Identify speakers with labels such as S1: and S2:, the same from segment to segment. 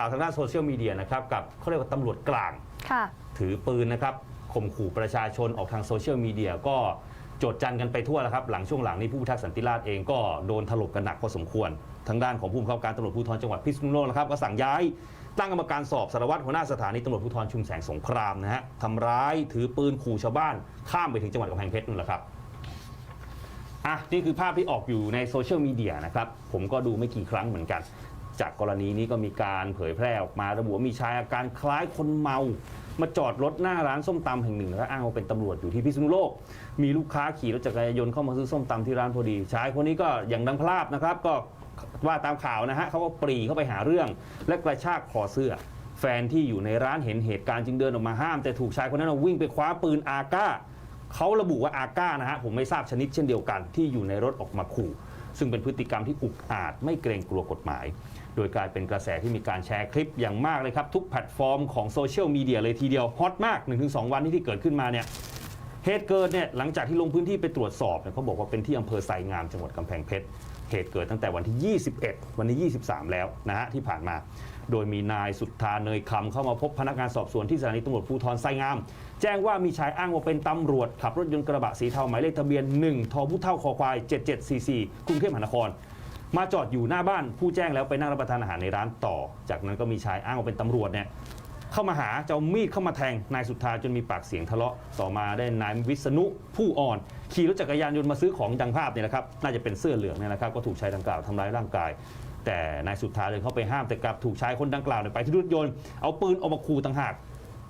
S1: ข่าวทางด้านโซเชียลมีเดียนะครับกับเขาเรียกว่าตำรวจกลาง
S2: ค่ะ
S1: ถือปืนนะครับข่มขู่ประชาชนออกทางโซเชียลมีเดียก็โจดจันกันไปทั่วแล้วครับ หลังช่วงหลังนี้ผู้พิทักษ์สันติราษฎร์เองก็โดนถล่มกันหนักพอสมควร ทางด้านของผู้บังคับการตำรวจภูธรจังหวัดพิษณุโลกนะครับก็สั่งย้ายตั้งกรรมการสอบสารวัตรหัวหน้าสถานีตำรวจภูธรชุมแสงสงครามนะฮะทำร้ายถือปืนขู่ชาวบ้านข้ามไปถึงจังหวัดกำแพงเพชรนั่นแหละครับอะนี่คือภาพที่ออกอยู่ในโซเชียลมีเดียนะครับผมก็ดูไม่กี่ครั้งเหมือนกัน จากกรณีนี้ก็มีการเผยแพร่ออกมาระบุว่ามีชายอาการคล้ายคนเมา มาจอดรถหน้าร้านส้มตำแห่งหนึ่ง แล้วอ้างว่าเป็นตำรวจอยู่ที่พิษณุโลก มีลูกค้าขี่รถจักรยานยนต์เข้ามาซื้อส้มตำที่ร้านพอดี ชายคนนี้ก็อย่างดังพลาดนะครับ ก็ว่าตามข่าวนะฮะเขาก็ปรีเข้าไปหาเรื่อง และกระชากคอเสื้อ แฟนที่อยู่ในร้านเห็นเหตุการณ์จึงเดินออกมาห้าม แต่ถูกชายคนนั้นวิ่งไปคว้าปืนอาก้าเขาระบุว่าอาก้านะฮะผมไม่ทราบชนิดเช่นเดียวกัน ที่อยู่ในรถออกมาขู่ ซึ่งเป็นพฤติกรรมที่อุกอาจไม่เกรงกลัวกฎหมาย โดยกลายเป็นกระแสที่มีการแชร์คลิปอย่างมากเลยครับ ทุกแพลตฟอร์มของโซเชียลมีเดียเลยทีเดียวฮอตมาก 1-2 วันที่เกิดขึ้นมาเนี่ย เหตุเกิดเนี่ยหลังจากที่ลงพื้นที่ไปตรวจสอบเนี่ยเขาบอกว่าเป็นที่อำเภอไซงามจังหวัดกำแพงเพชรเหตุเกิดตั้งแต่วันที่ 21 วันที่23 แล้วนะฮะที่ผ่านมา โดยมีนายสุทธาเนยคำเข้ามาพบพนักงานสอบสวนที่สถานีตำรวจภูธรไซงาม แจ้งว่ามีชายอ้างว่าเป็นตำรวจ ขับรถยนต์กระบะสีเทาหมายเลขทะเบียน 1ทอผู้เท่าคอควาย 7744กรุงเทพมหานคร มาจอดอยู่หน้าบ้านผู้แจ้งแล้วไปนั่งรับประทานอาหารในร้านต่อ จากนั้นก็มีชายอ้างว่าเป็นตำรวจเนี่ย เข้ามาหาจะเอามีดเข้ามาแทงนายสุทธาจนมีปากเสียงทะเลาะต่อมาได้นายวิษณุผู้อ่อน ขี่รถจักรยานยนต์มาซื้อของดังภาพเนี่ยนะครับน่าจะเป็นเสื้อเหลืองเนี่ยนะครับก็ถูกชายดังกล่าวทำร้ายร่างกาย แต่นายสุทธาเลยเข้าไปห้ามแต่กลับถูกชายคนดังกล่าวเนี่ยไปที่รถยนต์เอาปืนออกมาขู่ต่างหาก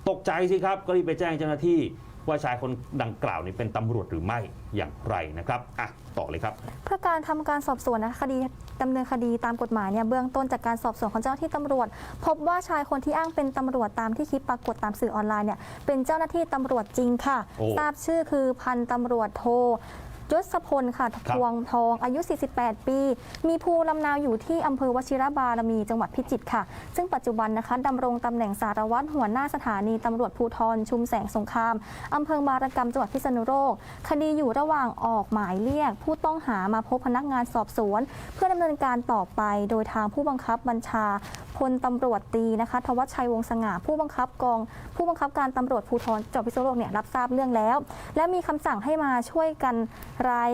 S1: ตกใจสิครับก็รีบไปแจ้งเจ้าหน้าที่ ว่าชายคนดังกล่าวนี้เป็นตำรวจหรือไม่อย่างไรนะครับอะต่อเลยครับ
S2: เพื่อการทำการสอบสวนนะคดีดำเนินคดีตามกฎหมายเนี่ยเบื้องต้นจากการสอบสวนของเจ้าหน้าที่ตำรวจ พบว่าชายคนที่อ้างเป็นตำรวจตามที่คลิปปรากฏตามสื่อออนไลน์เนี่ยเป็นเจ้าหน้าที่ตำรวจจริงค่ะ
S1: โอ้
S2: ทราบชื่อคือพันตำรวจโท ยศพลค่ะพวงทองอายุ 48 ปี มีภูมิลำเนาอยู่ที่อำเภอวชิรบารมีจังหวัดพิจิตรค่ะ ซึ่งปัจจุบันนะคะดำรงตำแหน่งสารวัตรหัวหน้าสถานีตำรวจภูธรชุมแสงสงครามอำเภอบารกรรมจังหวัดพิษณุโลกคดีอยู่ระหว่างออกหมายเรียก ผู้ต้องหามาพบพนักงานสอบสวน เพื่อดำเนินการต่อไปโดยทางผู้บังคับบัญชาพลตำรวจตรีนะคะทวัชชัยวงศ์สง่าผู้บังคับกอง ผู้บังคับการตำรวจภูธรจังหวัดพิษณุโลกเนี่ยรับทราบเรื่องแล้ว และมีคำสั่งให้มาช่วยกันราย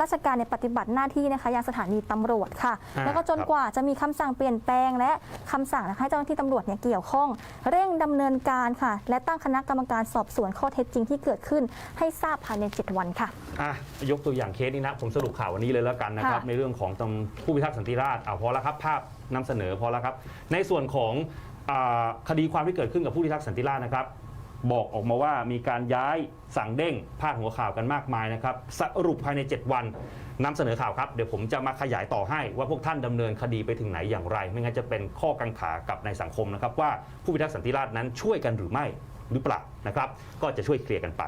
S2: ราชการในยปฏิบัติหน้าที่นะคะยังสถานีตำรวจค่ะ
S1: อ่า
S2: แล้วก็จน
S1: ครับ
S2: กว่าจะมีคำสั่งเปลี่ยนแปลง และคำสั่งนะคะให้เจ้าหน้าที่ตำรวจเนี่ยเกี่ยวข้อง เร่งดำเนินการค่ะ และตั้งคณะกรรมการสอบสวนข้อเท็จจริงที่เกิดขึ้น ให้ทราบภายใน 7 วันค่ะ
S1: อะยกตัวอย่างเคสนี้นะ ผมสรุปข่าววันนี้เลยแล้วกันนะครับ
S2: ค่ะ
S1: ในเรื่องของตำผู้พิทักษ์สันติราษฎร์เอาพอแล้วครับ ภาพนำเสนอพอแล้วครับ ในส่วนของอาคดีความที่เกิดขึ้นกับผู้พิทักษ์สันติราษฎร์นะครับ บอกออกมาว่ามีการย้ายสั่งเด้งพาดหัวข่าวกันมากมายนะครับ สรุปภายใน 7 วันนำเสนอข่าวครับ เดี๋ยวผมจะมาขยายต่อให้ว่าพวกท่านดำเนินคดีไปถึงไหนอย่างไร ไม่งั้นจะเป็นข้อกังขากับในสังคมนะครับ ว่าผู้พิทักษ์สันติราษฎร์นั้นช่วยกันหรือไม่หรือเปล่านะครับ ก็จะช่วยเคลียร์กันไป